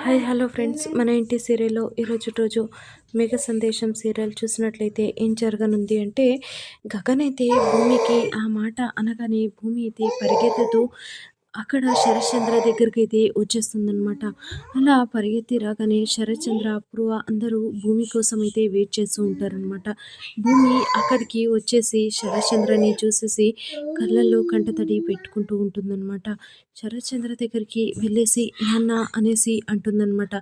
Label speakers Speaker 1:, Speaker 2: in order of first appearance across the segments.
Speaker 1: Hi hello friends. మన ఇంటి సీరియల్లో ఈరోజు రోజు మేఘ సందేశం సీరియల్ చూసినట్లయితే ఏం జరగనుంది అంటే గగన్ అయితే భూమికి ఆ మాట అనగానే భూమి అయితే పరిగెత్తుతూ అక్కడ శరత్చంద్ర దగ్గరికి అయితే వచ్చేస్తుందనమాట అలా పరిగెత్తి రాగానే శరత్చంద్ర అప్రూవ అందరూ భూమి కోసం అయితే వెయిట్ చేస్తూ ఉంటారనమాట భూమి అక్కడికి వచ్చేసి శరత్చంద్రని చూసేసి కళ్ళల్లో కంటతడి పెట్టుకుంటూ ఉంటుందన్నమాట. శరత్చంద్ర దగ్గరికి వెళ్ళేసి నాన్న అనేసి అంటుందన్నమాట.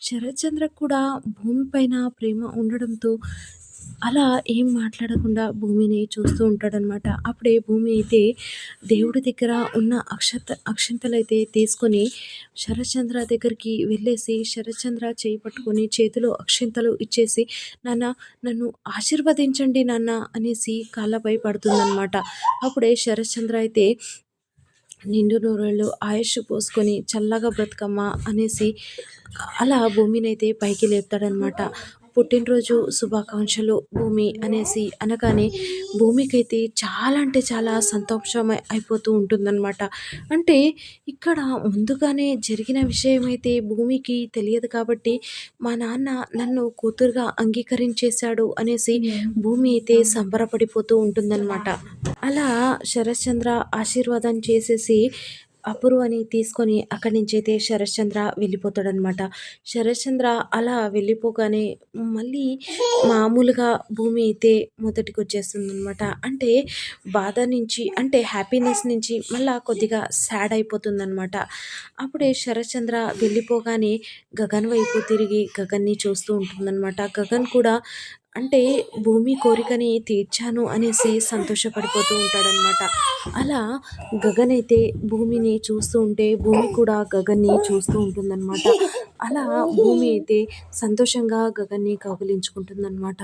Speaker 1: శరత్చంద్ర కూడా భూమి పైన ప్రేమ ఉండడంతో అలా ఏం మాట్లాడకుండా భూమిని చూస్తూ ఉంటాడనమాట. అప్పుడే భూమి అయితే దేవుడి దగ్గర ఉన్న అక్షత అక్షంతలు అయితే తీసుకొని శరత్చంద్ర దగ్గరికి వెళ్ళేసి శరత్చంద్ర చేయి పట్టుకొని చేతిలో అక్షంతలు ఇచ్చేసి నాన్న నన్ను ఆశీర్వదించండి నాన్న అనేసి కాళ్ళపై పడుతుందన్నమాట అప్పుడే శరత్చంద్ర అయితే నిండు నూరేళ్ళు ఆయుష్ పోసుకొని చల్లగా బ్రతకమ్మ అనేసి అలా భూమినైతే పైకి లేపుతాడనమాట. పుట్టినరోజు శుభాకాంక్షలు భూమి అనేసి అనగానే భూమికైతే చాలా అంటే చాలా సంతోషం అయిపోతూ ఉంటుందన్నమాట. అంటే ఇక్కడ ముందుగానే జరిగిన విషయం అయితే భూమికి తెలియదు కాబట్టి మా నాన్న నన్ను కూతురుగా అంగీకరించేశాడు అనేసి భూమి అయితే సంబరపడిపోతూ ఉంటుందన్నమాట. అలా శరత్చంద్ర ఆశీర్వాదం చేసేసి అపూర్వని తీసుకొని అక్కడి నుంచి అయితే శరత్చంద్ర వెళ్ళిపోతాడనమాట శరత్చంద్ర అలా వెళ్ళిపోగానే మళ్ళీ మామూలుగా భూమి అయితే మొదటికి వచ్చేస్తుంది అనమాట అంటే బాధ నుంచి అంటే హ్యాపీనెస్ నుంచి మళ్ళీ కొద్దిగా సాడ్ అయిపోతుందనమాట అప్పుడే శరత్చంద్ర వెళ్ళిపోగానే గగన్ వైపు తిరిగి గగన్ని చూస్తూ ఉంటుందన్నమాట. గగన్ కూడా అంటే భూమి కోరికని తీర్చాను అనేసి సంతోషపడిపోతూ ఉంటాడనమాట అలా గగన్ అయితే భూమిని చూస్తూ ఉంటే భూమి కూడా గగన్ని చూస్తూ ఉంటుందన్నమాట. అలా భూమి అయితే సంతోషంగా గగన్ని కౌగిలించుకుంటుందన్నమాట.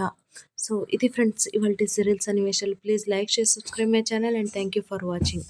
Speaker 1: సో ఇది ఫ్రెండ్స్ ఇవాళ serials అనివేశాలు please like share subscribe my channel and thank you for watching.